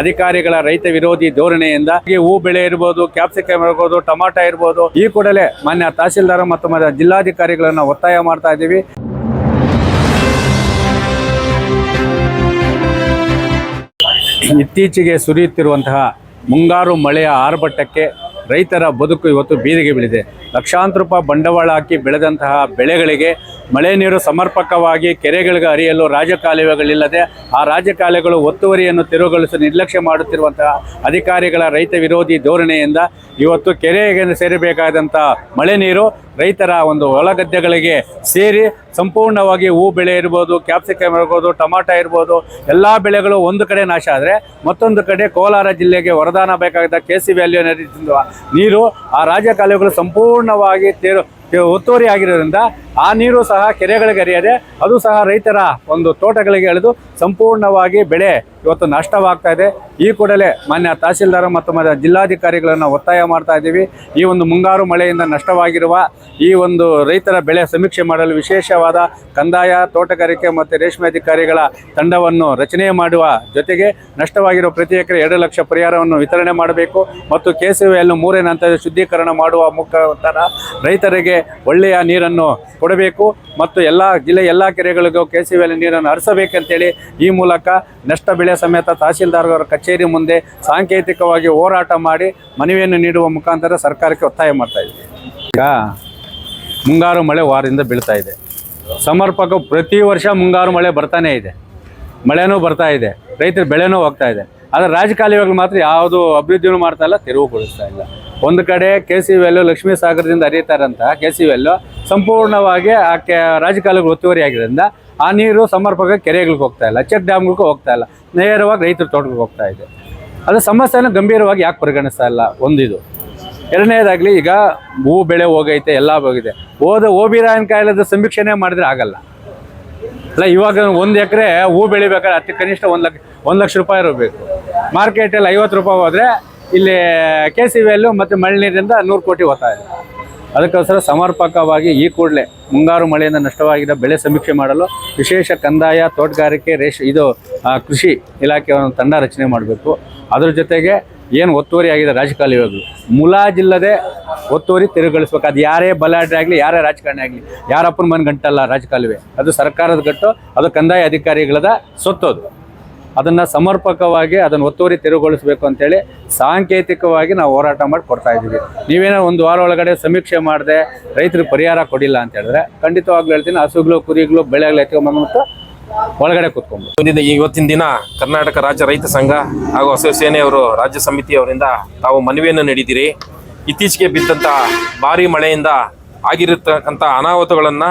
ಅಧಿಕಾರಿಗಳ ರೈತ ವಿರೋಧಿ ಧೋರಣೆಯಿಂದ ಹೂ ಬೆಳೆ ಇರ್ಬೋದು ಕ್ಯಾಪ್ಸಿಕಮ್ ಇರ್ಬೋದು, ಟೊಮಾಟೊ ಇರ್ಬೋದು, ಈ ಕೂಡಲೇ ಮಾನ್ಯ ತಹಸೀಲ್ದಾರ್ ಮತ್ತು ಜಿಲ್ಲಾಧಿಕಾರಿಗಳನ್ನ ಒತ್ತಾಯ ಮಾಡ್ತಾ ಇದ್ದೀವಿ. ಇತ್ತೀಚೆಗೆ ಸುರಿಯುತ್ತಿರುವಂತಹ ಮುಂಗಾರು ಮಳೆಯ ಆರ್ಭಟಕ್ಕೆ ರೈತರ ಬದುಕು ಇವತ್ತು ಬೀದಿಗೆ ಬೀಳಿದೆ. ಲಕ್ಷಾಂತರ ರೂಪಾಯಿ ಬಂಡವಾಳ ಹಾಕಿ ಬೆಳೆದಂತಹ ಬೆಳೆಗಳಿಗೆ ಮಳೆ ನೀರು ಸಮರ್ಪಕವಾಗಿ ಕೆರೆಗಳಿಗೆ ಹರಿಯಲು ರಾಜಕಾಲುವೆಗಳಿಲ್ಲದೆ ಆ ರಾಜಕಾಲುವೆಗಳು ಒತ್ತುವರಿಯನ್ನು ತೆರವುಗೊಳಿಸಿ ನಿರ್ಲಕ್ಷ್ಯ ಮಾಡುತ್ತಿರುವಂತಹ ಅಧಿಕಾರಿಗಳ ರೈತ ವಿರೋಧಿ ಧೋರಣೆಯಿಂದ ಇವತ್ತು ಕೆರೆಗೆ ಸೇರಬೇಕಾದಂಥ ಮಳೆ ನೀರು ರೈತರ ಒಂದು ಹೊಲಗದ್ದೆಗಳಿಗೆ ಸೇರಿ ಸಂಪೂರ್ಣವಾಗಿ ಹೂ ಬೆಳೆ ಇರ್ಬೋದು ಕ್ಯಾಪ್ಸಿಕಮ್ ಇರ್ಬೋದು, ಟೊಮಾಟೊ ಇರ್ಬೋದು, ಎಲ್ಲ ಬೆಳೆಗಳು ಒಂದು ಕಡೆ ನಾಶ ಆದರೆ ಮತ್ತೊಂದು ಕಡೆ ಕೋಲಾರ ಜಿಲ್ಲೆಗೆ ವರದಾನ ಬೇಕಾಗಿದ್ದ ಕೆ ಸಿ ವ್ಯಾಲ್ಯೂ ನೀರು ಆ ರಾಜಕಾಲುವೆಗಳು ಸಂಪೂರ್ಣವಾಗಿ ತೇರು ಒತ್ತುವರಿ ಆಗಿರೋದ್ರಿಂದ ಆ ನೀರು ಸಹ ಕೆರೆಗಳಿಗೆ ಹರಿಯದೆ ಅದು ಸಹ ರೈತರ ಒಂದು ತೋಟಗಳಿಗೆ ಎಳೆದು ಸಂಪೂರ್ಣವಾಗಿ ಬೆಳೆ ಇವತ್ತು ನಷ್ಟವಾಗ್ತಾ ಇದೆ. ಈ ಕೂಡಲೇ ಮಾನ್ಯ ತಹಸೀಲ್ದಾರ್ ಮತ್ತು ಜಿಲ್ಲಾಧಿಕಾರಿಗಳನ್ನು ಒತ್ತಾಯ ಮಾಡ್ತಾ ಇದ್ದೀವಿ. ಈ ಒಂದು ಮುಂಗಾರು ಮಳೆಯಿಂದ ನಷ್ಟವಾಗಿರುವ ಈ ಒಂದು ರೈತರ ಬೆಳೆ ಸಮೀಕ್ಷೆ ಮಾಡಲು ವಿಶೇಷವಾದ ಕಂದಾಯ, ತೋಟಗಾರಿಕೆ ಮತ್ತು ರೇಷ್ಮೆ ಅಧಿಕಾರಿಗಳ ತಂಡವನ್ನು ರಚನೆ ಮಾಡುವ ಜೊತೆಗೆ ನಷ್ಟವಾಗಿರುವ ಪ್ರತಿ ಎಕರೆ ಎರಡು ಲಕ್ಷ ಪರಿಹಾರವನ್ನು ವಿತರಣೆ ಮಾಡಬೇಕು ಮತ್ತು ಕೆಸಿವೆಯನ್ನು ಮೂರನೇ ಹಂತದ ಶುದ್ಧೀಕರಣ ಮಾಡುವ ಮುಖಾಂತರ ರೈತರಿಗೆ ಒಳ್ಳೆಯ ನೀರನ್ನು ಕೊಡಬೇಕು ಮತ್ತು ಎಲ್ಲ ಜಿಲ್ಲೆ ಎಲ್ಲ ಕೆರೆಗಳಿಗೂ ಕೆ ಸಿ ನೀರನ್ನು ಹರಿಸಬೇಕಂತೇಳಿ ಈ ಮೂಲಕ ನಷ್ಟ ಬೆಳೆ ಸಮೇತ ತಹಸೀಲ್ದಾರ್ ಅವರ ಕಚೇರಿ ಮುಂದೆ ಸಾಂಕೇತಿಕವಾಗಿ ಹೋರಾಟ ಮಾಡಿ ಮನವಿಯನ್ನು ನೀಡುವ ಮುಖಾಂತರ ಸರ್ಕಾರಕ್ಕೆ ಒತ್ತಾಯ ಮಾಡ್ತಾ ಈಗ ಮುಂಗಾರು ಮಳೆ ವಾರದಿಂದ ಬೀಳ್ತಾ ಇದೆ. ಸಮರ್ಪಕ ಪ್ರತಿ ವರ್ಷ ಮುಂಗಾರು ಮಳೆ ಬರ್ತಾನೇ ಇದೆ. ಮಳೆನೂ ಬರ್ತಾ ಇದೆ. ರೈತರ ಬೆಳೆನೂ ಹೋಗ್ತಾ ಇದೆ. ಆದರೆ ರಾಜಕಾಲುವೆಗಳು ಮಾತ್ರ ಯಾವುದು ಅಭಿವೃದ್ಧಿನೂ ಮಾಡ್ತಾ ಇಲ್ಲ, ತೆರವುಗೊಳಿಸ್ತಾ ಇಲ್ಲ. ಒಂದು ಕಡೆ ಕೆ ಸಿ ವೆಲ್ಲು ಲಕ್ಷ್ಮೀ ಸಾಗರದಿಂದ ಹರಿಯುತ್ತಾರಂತ ಕೆ ಸಿ ವೆಲ್ಲು ಸಂಪೂರ್ಣವಾಗಿ ಆ ಕೆ ರಾಜಕಾಲುವೆಗಳು ಒತ್ತುವರಿ ಆಗಿರೋದ್ರಿಂದ ಆ ನೀರು ಸಮರ್ಪಕ ಕೆರೆಗಳಿಗೆ ಹೋಗ್ತಾ ಇಲ್ಲ, ಚೆಕ್ ಡ್ಯಾಮ್ಗಳಿಗೂ ಹೋಗ್ತಾ ಇಲ್ಲ, ನೇರವಾಗಿ ರೈತರ ತೋಟಗಳಿಗೆ ಹೋಗ್ತಾ ಇದೆ. ಅದು ಸಮಸ್ಯೆನ ಗಂಭೀರವಾಗಿ ಯಾಕೆ ಪರಿಗಣಿಸ್ತಾ ಇಲ್ಲ? ಒಂದಿದು. ಎರಡನೇದಾಗಲಿ ಈಗ ಹೂ ಬೆಳೆ ಹೋಗೈತೆ, ಎಲ್ಲ ಹೋಗಿದೆ. ಹೋದ ಓಬಿರಾಯನ್ ಕಾಯಿಲೆದ ಸಮೀಕ್ಷೆನೇ ಮಾಡಿದ್ರೆ ಆಗಲ್ಲ. ಅಲ್ಲ, ಇವಾಗ ಒಂದು ಎಕರೆ ಹೂ ಬೆಳಿಬೇಕಾದ್ರೆ ಅತಿ ಕನಿಷ್ಠ ಒಂದು ಲಕ್ಷ ಒಂದು ಲಕ್ಷ ರೂಪಾಯಿ ಇರಬೇಕು. ಮಾರ್ಕೆಟಲ್ಲಿ ಐವತ್ತು ರೂಪಾಯಿ ಹೋದರೆ ಇಲ್ಲಿ ಕೆ ಸಿ ವಿಯಲ್ಲೂ ಮತ್ತು ಮಳೆ ನೀರಿಂದ ನೂರು ಕೋಟಿ ಹೋಗ್ತಾ ಇದೆ. ಅದಕ್ಕೋಸ್ಕರ ಸಮರ್ಪಕವಾಗಿ ಈ ಕೂಡಲೇ ಮುಂಗಾರು ಮಳೆಯಿಂದ ನಷ್ಟವಾಗಿದ್ದ ಬೆಳೆ ಸಮೀಕ್ಷೆ ಮಾಡಲು ವಿಶೇಷ ಕಂದಾಯ ತೋಟಗಾರಿಕೆ ರೇಷ್ ಇದು ಕೃಷಿ ಇಲಾಖೆ ಒಂದು ತಂಡ ರಚನೆ ಮಾಡಬೇಕು. ಅದರ ಜೊತೆಗೆ ಏನು ಒತ್ತುವರಿ ಆಗಿದೆ ರಾಜಕಾಲುವೆಗಳು ಮುಲಾಜಿಲ್ಲದೆ ಒತ್ತುವರಿ ತೆರವುಗೊಳಿಸ್ಬೇಕು ಅದು ಯಾರೇ ಬಲಾಢ್ಯ ಆಗಲಿ, ಯಾರೇ ರಾಜಕಾರಣಿ ಆಗಲಿ, ಯಾರಪ್ಪನ ಮನೆ ಗಂಟಲ್ಲ ರಾಜಕಾಲುವೆ. ಅದು ಸರ್ಕಾರದ ಗಟ್ಟು, ಅದು ಕಂದಾಯ ಅಧಿಕಾರಿಗಳದ ಸೊತ್ತೋದು ಅದನ್ನು ಸಮರ್ಪಕವಾಗಿ ಅದನ್ನು ಒತ್ತುವರಿ ತೆರವುಗೊಳಿಸಬೇಕು ಅಂತೇಳಿ ಸಾಂಕೇತಿಕವಾಗಿ ನಾವು ಹೋರಾಟ ಮಾಡಿ ಕೊಡ್ತಾ ಇದ್ದೀವಿ. ನೀವೇನೋ ಒಂದು ವಾರ ಒಳಗಡೆ ಸಮೀಕ್ಷೆ ಮಾಡದೆ ರೈತರಿಗೆ ಪರಿಹಾರ ಕೊಡಿಲ್ಲ ಅಂತ ಹೇಳಿದ್ರೆ ಖಂಡಿತವಾಗ್ಲೂ ಹೇಳ್ತೀನಿ, ಹಸುಗಳು, ಕುರಿಗಳು, ಬೆಳೆಗಳು ಎತ್ಕೊಂಡ್ಬಂದ್ಬಿಟ್ಟು ಒಳಗಡೆ ಕೂತ್ಕೊಂಡು ಇವತ್ತಿನ ಇವತ್ತಿನ ದಿನ ಕರ್ನಾಟಕ ರಾಜ್ಯ ರೈತ ಸಂಘ ಹಾಗೂ ಹಸಿರು ರಾಜ್ಯ ಸಮಿತಿಯವರಿಂದ ತಾವು ಮನವಿಯನ್ನು ನೀಡಿದ್ದೀರಿ. ಇತ್ತೀಚೆಗೆ ಬಿದ್ದಂಥ ಭಾರಿ ಮಳೆಯಿಂದ ಆಗಿರತಕ್ಕಂಥ ಅನಾಹುತಗಳನ್ನು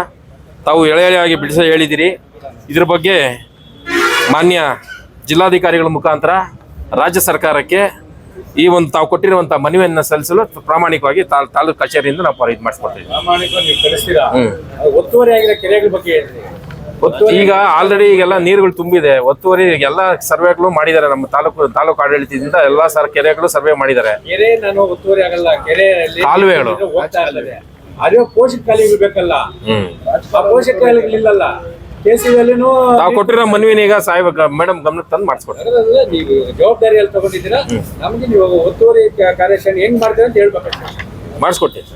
ತಾವು ಎಳೆ ಎಳೆಯಾಗಿ ಬಿಡಿಸ ಹೇಳಿದ್ದೀರಿ. ಇದ್ರ ಬಗ್ಗೆ ಮಾನ್ಯ ಜಿಲ್ಲಾಧಿಕಾರಿಗಳ ಮುಖಾಂತರ ರಾಜ್ಯ ಸರ್ಕಾರಕ್ಕೆ ಈ ಒಂದು ತಾವು ಕೊಟ್ಟಿರುವಂತಹ ಮನವಿಯನ್ನು ಸಲ್ಲಿಸಲು ಪ್ರಾಮಾಣಿಕವಾಗಿ ತಾಲೂಕು ಕಚೇರಿಯಿಂದ ನಾವು ಇದು ಮಾಡಿಸ್ಕೊಡ್ತೀವಿ. ಈಗ ಆಲ್ರೆಡಿ ಈಗೆಲ್ಲ ನೀರುಗಳು ತುಂಬಿದೆ. ಒತ್ತುವರಿ ಎಲ್ಲ ಸರ್ವೆಗಳು ಮಾಡಿದ್ದಾರೆ. ನಮ್ಮ ತಾಲೂಕು ತಾಲೂಕು ಆಡಳಿತದಿಂದ ಎಲ್ಲಾ ಸರ್ ಕೆರೆಗಳು ಸರ್ವೆ ಮಾಡಿದ್ದಾರೆ. ಕಾಲುವೆಗಳು. ಬೇಕಲ್ಲ. ಹ್ಮ್ ಆ ಕೆ ಸಿ ಅಲ್ಲಿನೂ ತಾವು ಕೊಟ್ಟಿರೋ ಮನವಿನ ಈಗ ಸಾಹೇಬ್ ಮೇಡಮ್ ಗಮನಕ್ಕೆ ತಂದು ಮಾಡಿಸ್ಕೊಡ್ತಾರೆ. ಅದರಲ್ಲ ನೀವು ಜವಾಬ್ದಾರಿಯಲ್ಲಿ ತಗೊಂಡಿದ್ದೀರಾ? ನಮ್ಗೆ ನೀವು ಒತ್ತುವರಿ ಕಾರ್ಯಾಚರಣೆ ಹೆಂಗ್ ಮಾಡ್ತೀರಾ ಅಂತ ಹೇಳ್ಬೇಕಷ್ಟೇ. ಮಾಡಿಸ್ಕೊಡ್ತೀನಿ